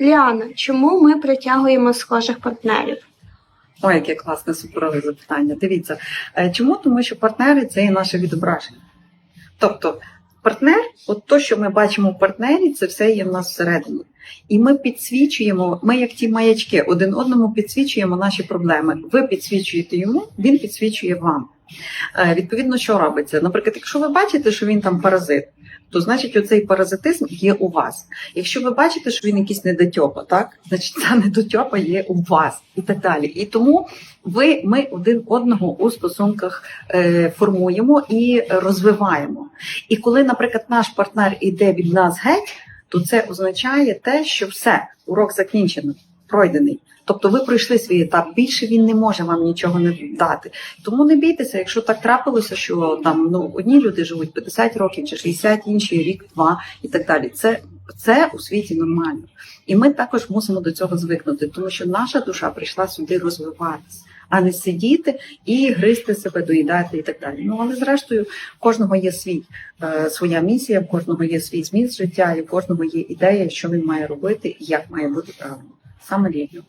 Ліана, чому ми притягуємо схожих партнерів? Ой, яке класне суперове запитання. Дивіться, е, чому? Тому що партнери це є наше відображення. Тобто, партнер, от то, що ми бачимо в партнері, це все є в нас всередині. І ми підсвічуємо, ми як ті маячки, один одному підсвічуємо наші проблеми. Ви підсвічуєте йому, він підсвічує вам. Е, Відповідно, що робиться? Наприклад, якщо ви бачите, що він там паразит, то значить оцей паразитизм є у вас. Якщо ви бачите, що він якийсь недотьопа, так значить ця недотьопа є у вас і так далі. І тому ви ми один одного у стосунках е, формуємо і розвиваємо. І коли, наприклад, наш партнер іде від нас геть, то це означає те, що все, урок закінчено, пройдений. Тобто ви пройшли свій етап, більше він не може вам нічого не дати. Тому не бійтеся, якщо так трапилося, що там ну одні люди живуть 50 років чи 60, інші рік, два і так далі. Це, це у світі нормально. І ми також мусимо до цього звикнути, тому що наша душа прийшла сюди розвиватися, а не сидіти і гризти себе, доїдати і так далі. Ну але зрештою, в кожного є свій е, своя місія, в кожного є свій зміст життя, і в кожного є ідея, що він має робити і як має бути правильно. 三万六。